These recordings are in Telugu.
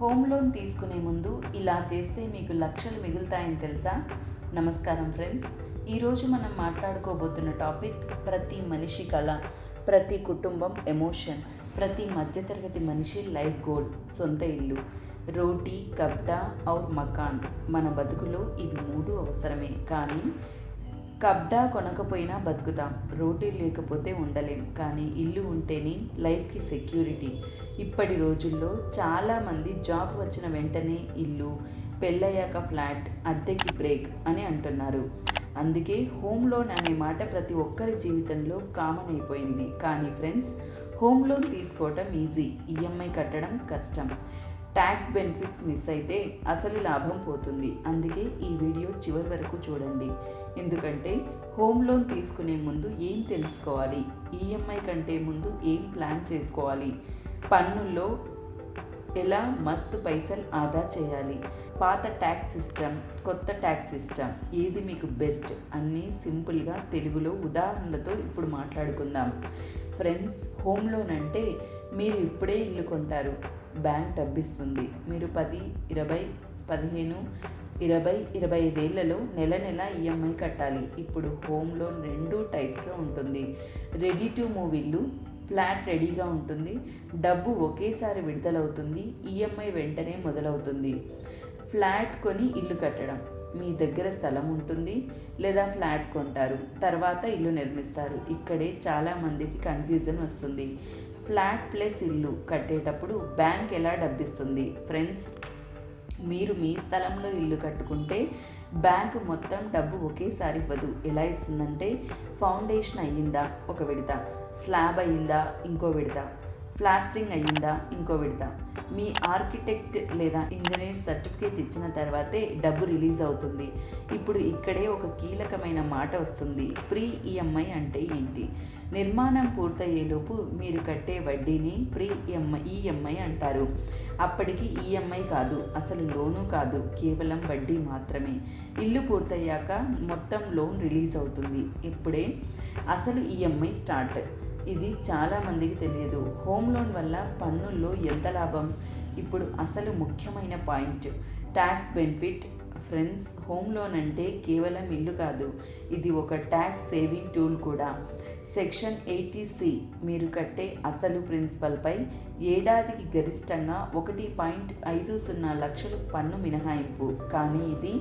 హోమ్ లోన్ తీసుకునే ముందు ఇలా చేస్తే మీకు లక్షలు మిగులుతాయని తెలుసా? నమస్కారం ఫ్రెండ్స్. ఈరోజు మనం మాట్లాడుకోబోతున్న టాపిక్ ప్రతి మనిషి కళ ప్రతి కుటుంబం ఎమోషన్ ప్రతి మధ్యతరగతి మనిషి లైఫ్ గోల్ సొంత ఇల్లు రోటీ కబ్డా ఔర్ మకాన్. మన బతుకులో ఇవి మూడు అవసరమే. కానీ కబ్డా కొనకపోయినా బతుకుతాం. రోటీ లేకపోతే ఉండలేం. కానీ ఇల్లు ఉంటేనే లైఫ్కి సెక్యూరిటీ. ఇప్పటి రోజుల్లో చాలామంది జాబ్ వచ్చిన వెంటనే ఇల్లు పెళ్ళయ్యాక ఫ్లాట్ అద్దెకి బ్రేక్ అని అంటున్నారు. అందుకే హోమ్ లోన్ అనే మాట ప్రతి ఒక్కరి జీవితంలో కామన్ అయిపోయింది. కానీ ఫ్రెండ్స్ హోమ్ లోన్ తీసుకోవటం ఈజీ. ఈఎంఐ కట్టడం కష్టం. ట్యాక్స్ బెనిఫిట్స్ మిస్ అయితే అసలు లాభం పోతుంది. అందుకే ఈ వీడియో చివరి వరకు చూడండి. ఎందుకంటే హోమ్ లోన్ తీసుకునే ముందు ఏం తెలుసుకోవాలి? ఈఎంఐ కంటే ముందు ఏం ప్లాన్ చేసుకోవాలి? పన్నుల్లో ఎలా మస్తు పైసలు ఆదా చేయాలి? పాత ట్యాక్స్ సిస్టమ్ కొత్త ట్యాక్స్ సిస్టమ్ ఏది మీకు బెస్ట్ అన్నీ సింపుల్గా తెలుగులో ఉదాహరణలతో ఇప్పుడు మాట్లాడుకుందాం. ఫ్రెండ్స్ హోమ్ లోన్ అంటే మీరు ఇప్పుడే ఇల్లు కొంటారు. బ్యాంక్ డబ్బిస్తుంది. మీరు పది ఇరవై పదిహేను ఇరవై ఇరవై ఐదేళ్ళలో నెల నెల ఈఎంఐ కట్టాలి. ఇప్పుడు హోమ్ లోన్ రెండు టైప్స్లో ఉంటుంది. రెడీ టు మూవ్ ఇల్లు ఫ్లాట్ రెడీగా ఉంటుంది. డబ్బు ఒకేసారి విడుదలవుతుంది. ఈఎంఐ వెంటనే మొదలవుతుంది. ఫ్లాట్ కొని ఇల్లు కట్టడం. మీ దగ్గర స్థలం ఉంటుంది లేదా ఫ్లాట్ కొంటారు. తర్వాత ఇల్లు నిర్మిస్తారు. ఇక్కడే చాలామందికి కన్ఫ్యూజన్ వస్తుంది. ఫ్లాట్ ప్లస్ ఇల్లు కట్టేటప్పుడు బ్యాంక్ ఎలా డబ్బిస్తుంది? ఫ్రెండ్స్ మీరు మీ స్థలంలో ఇల్లు కట్టుకుంటే బ్యాంక్ మొత్తం డబ్బు ఒకేసారి ఇవ్వదు. ఎలా ఇస్తుందంటే ఫౌండేషన్ అయ్యిందా? ఒక విడత. స్లాబ్ అయ్యిందా? ఇంకో విడత. ప్లాస్టింగ్ అయ్యిందా? ఇంకో విడత. మీ ఆర్కిటెక్ట్ లేదా ఇంజనీర్ సర్టిఫికేట్ ఇచ్చిన తర్వాతే డబ్బు రిలీజ్ అవుతుంది. ఇప్పుడు ఇక్కడే ఒక కీలకమైన మాట వస్తుంది. ప్రీ ఈఎంఐ అంటే ఏంటి? నిర్మాణం పూర్తయ్యేలోపు మీరు కట్టే వడ్డీని ప్రీ ఈఎంఐ ఈఎంఐ అంటారు. అప్పటికి ఈఎంఐ కాదు అసలు లోను కాదు కేవలం వడ్డీ మాత్రమే. ఇల్లు పూర్తయ్యాక మొత్తం లోన్ రిలీజ్ అవుతుంది. ఇప్పుడే అసలు ఈఎంఐ స్టార్ట్. ఇది చాలామందికి తెలియదు. హోమ్ లోన్ వల్ల పన్నుల్లో ఎంత లాభం? ఇప్పుడు అసలు ముఖ్యమైన point. Tax benefit. Friends home loan అంటే కేవలం ఇల్లు కాదు ఇది ఒక ట్యాక్స్ సేవింగ్ టూల్ కూడా. సెక్షన్ ఎయిటీ సి మీరు కట్టే అసలు ప్రిన్సిపల్పై ఏడాదికి గరిష్టంగా ఒకటి పాయింట్ ఐదు సున్నా లక్షలు పన్ను మినహాయింపు. కానీ ఇది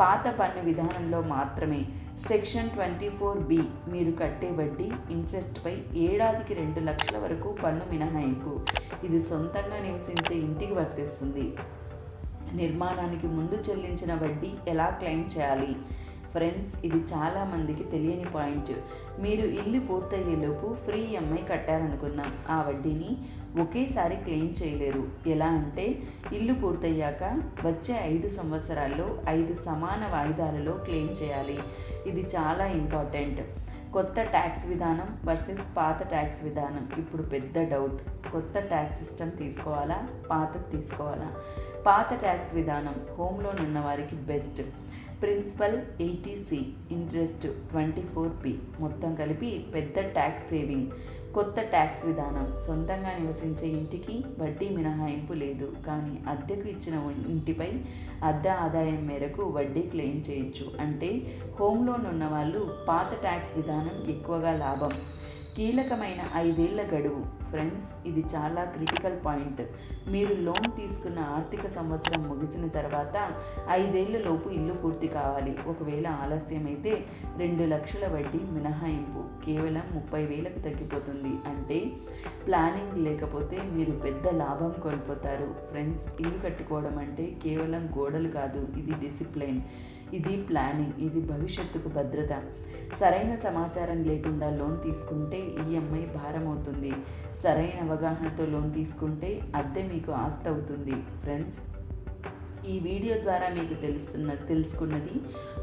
పాత పన్ను విధానంలో మాత్రమే. సెక్షన్ ట్వంటీ ఫోర్ బి మీరు కట్టే వడ్డీ ఇంట్రెస్ట్పై ఏడాదికి రెండు లక్షల వరకు పన్ను మినహాయింపు. ఇది సొంతంగా నివసించే ఇంటికి వర్తిస్తుంది. నిర్మాణానికి ముందు చెల్లించిన వడ్డీ ఎలా క్లెయిమ్ చేయాలి? ఫ్రెండ్స్ ఇది చాలామందికి తెలియని పాయింట్. మీరు ఇల్లు పూర్తయ్యేలోపు ఫ్రీ ఎంఐ కట్టారనుకుందాం ఆ వడ్డీని ఒకేసారి క్లెయిమ్ చేయలేరు. ఎలా అంటే ఇల్లు పూర్తయ్యాక వచ్చే ఐదు సంవత్సరాల్లో ఐదు సమాన వాయిదాలలో క్లెయిమ్ చేయాలి. ఇది చాలా ఇంపార్టెంట్. కొత్త ట్యాక్స్ విధానం వర్సెస్ పాత ట్యాక్స్ విధానం. ఇప్పుడు పెద్ద డౌట్. కొత్త ట్యాక్స్ సిస్టమ్ తీసుకోవాలా? పాత తీసుకోవాలా? పాత ట్యాక్స్ విధానం హోమ్ లోన్ ఉన్న వారికి best. Principal eighty C interest twenty four P మొత్తం కలిపి పెద్ద ట్యాక్స్ సేవింగ్ కొత్త ట్యాక్స్ విధానం. సొంతంగా నివసించే ఇంటికి వడ్డీ మినహాయింపు లేదు. కానీ అద్దెకు ఇచ్చిన ఇంటిపై అద్దె ఆదాయం మేరకు వడ్డీ క్లెయిమ్ చేయొచ్చు. అంటే హోమ్ లోన్ ఉన్న వాళ్ళు పాత ట్యాక్స్ విధానం ఎక్కువగా లాభం. కీలకమైన ఐదేళ్ళ గడువు. ఫ్రెండ్స్ ఇది చాలా క్రిటికల్ పాయింట్ మీరు లోన్ తీసుకున్న ఆర్థిక సంవత్సరం ముగిసిన తర్వాత ఐదేళ్ళ లోపు ఇల్లు పూర్తి కావాలి. ఒకవేళ ఆలస్యమైతే రెండు లక్షల వడ్డీ మినహాయింపు. కేవలం ముప్పై వేలకు తగ్గిపోతుంది. అంటే ప్లానింగ్ లేకపోతే మీరు పెద్ద లాభం కోల్పోతారు. ఫ్రెండ్స్ ఇల్లు కట్టుకోవడం అంటే కేవలం గోడలు కాదు ఇది డిసిప్లైన్ ఇది ప్లానింగ్ ఇది భవిష్యత్తుకు భద్రత. సరైన సమాచారం లేకుండా లోన్ తీసుకుంటే ఈఎంఐ భారం అవుతుంది సరైన అవగాహనతో లోన్ తీసుకుంటే అద్దె మీకు ఆస్తి అవుతుంది ఫ్రెండ్స్ ఈ వీడియో ద్వారా మీకు తెలుస్తున్న తెలుసుకున్నది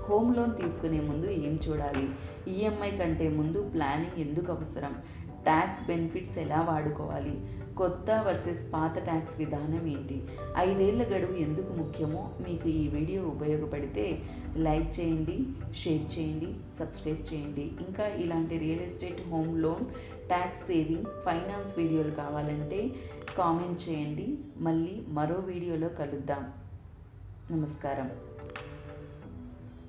హోమ్ లోన్ తీసుకునే ముందు ఏం చూడాలి? ఈఎంఐ కంటే ముందు ప్లానింగ్ ఎందుకు అవసరం? ట్యాక్స్ బెనిఫిట్స్ ఎలా వాడుకోవాలి? కొత్త వర్సెస్ పాత ట్యాక్స్ విధానం ఏంటి? ఐదేళ్ళ గడువు ఎందుకు ముఖ్యమో మీకు ఈ వీడియో ఉపయోగపడితే లైక్ చేయండి షేర్ చేయండి సబ్స్క్రైబ్ చేయండి. ఇంకా ఇలాంటి real estate home loan tax saving finance వీడియోలు కావాలంటే కామెంట్ చేయండి. మళ్ళీ మరో వీడియోలో కలుద్దాం. నమస్కారం.